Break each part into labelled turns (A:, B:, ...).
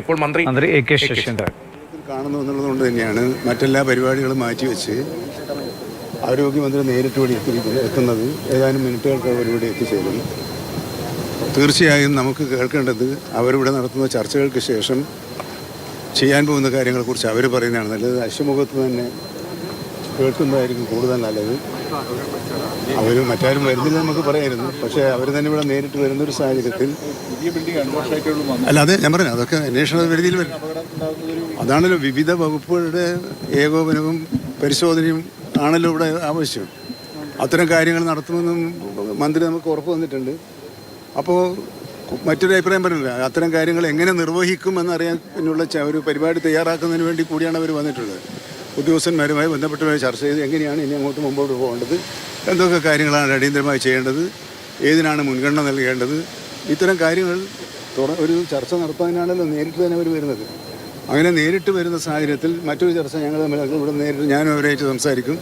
A: ഇപ്പോൾ മന്ത്രി
B: മന്ത്രി എ കെ ശശീന്ദ്രൻ.
C: കാണുന്നു എന്നുള്ളതുകൊണ്ട് തന്നെയാണ് മറ്റെല്ലാ പരിപാടികളും മാറ്റിവെച്ച് ആരോഗ്യമന്ത്രി നേരിട്ട് ഇവിടെ എത്തി എത്തുന്നത്. ഏതാനും മിനിറ്റുകൾക്ക് അവരിവിടെ ഇവിടെ എത്തിച്ചേരും. തീർച്ചയായും നമുക്ക് കേൾക്കേണ്ടത് അവരിവിടെ നടത്തുന്ന ചർച്ചകൾക്ക് ശേഷം ചെയ്യാൻ പോകുന്ന കാര്യങ്ങളെക്കുറിച്ച് അവർ പറയുന്നതാണ് നല്ലത്. അശ്വമുഖത്ത് തന്നെ കേൾക്കുന്നതായിരിക്കും കൂടുതൽ നല്ലത്. അവർ മറ്റാരും വരുന്നില്ല നമുക്ക് പറയായിരുന്നു. പക്ഷേ അവർ തന്നെ ഇവിടെ നേരിട്ട് വരുന്നൊരു സാഹചര്യത്തിൽ അല്ല അതെ ഞാൻ പറഞ്ഞു അതൊക്കെ അന്വേഷണ പരിധിയിൽ വരും. അതാണല്ലോ വിവിധ വകുപ്പുകളുടെ ഏകോപനവും പരിശോധനയും ആണല്ലോ ഇവിടെ ആവശ്യം. അത്തരം കാര്യങ്ങൾ നടത്തുമെന്നും മന്ത്രി നമുക്ക് ഉറപ്പ് വന്നിട്ടുണ്ട്. അപ്പോൾ മറ്റൊരു അഭിപ്രായം പറഞ്ഞില്ല. അത്തരം കാര്യങ്ങൾ എങ്ങനെ നിർവഹിക്കും ച- ഒരു പരിപാടി തയ്യാറാക്കുന്നതിന് വേണ്ടി കൂടിയാണ് അവർ വന്നിട്ടുള്ളത്. ഉദ്യോഗസ്ഥന്മാരുമായി ബന്ധപ്പെട്ടവരെ ചർച്ച ചെയ്ത് എങ്ങനെയാണ് ഇനി അങ്ങോട്ട് മുമ്പോട്ട് പോകേണ്ടത്? എന്തൊക്കെ കാര്യങ്ങളാണ് അടിയന്തരമായി ചെയ്യേണ്ടത്? ഏതിനാണ് മുൻഗണന നൽകേണ്ടത്? ഇത്തരം കാര്യങ്ങൾ തുറ- ഒരു ചർച്ച നടത്താനാണല്ലോ നേരിട്ട് തന്നെ അവർ വരുന്നത്. അങ്ങനെ നേരിട്ട് വരുന്ന സാഹചര്യത്തിൽ മറ്റൊരു ചർച്ച ഞങ്ങൾ തമ്മിൽ ഇവിടെ നേരിട്ട് ഞാനും അവരായിട്ട് സംസാരിക്കും.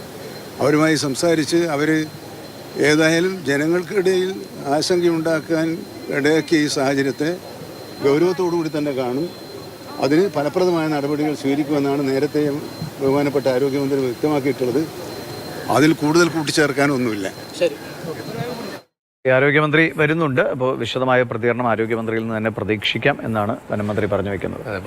C: അവരുമായി സംസാരിച്ച് അവർ ഏതായാലും ജനങ്ങൾക്കിടയിൽ ആശങ്കയുണ്ടാക്കാൻ ഇടയാക്കിയ ഈ സാഹചര്യത്തെ ഗൗരവത്തോടു കൂടി തന്നെ കാണും. അതിന് ഫലപ്രദമായ നടപടികൾ സ്വീകരിക്കുമെന്നാണ് നേരത്തെ ബഹുമാനപ്പെട്ട ആരോഗ്യമന്ത്രി വ്യക്തമാക്കിയിട്ടുള്ളത്. അതിൽ കൂടുതൽ കൂട്ടിച്ചേർക്കാനൊന്നുമില്ല.
B: ആരോഗ്യമന്ത്രി വരുന്നുണ്ട്. അപ്പോൾ വിശദമായ പ്രതികരണം ആരോഗ്യമന്ത്രിയിൽ നിന്ന് തന്നെ പ്രതീക്ഷിക്കാം എന്നാണ് വനമന്ത്രി പറഞ്ഞു വെക്കുന്നത്.
A: അതെ,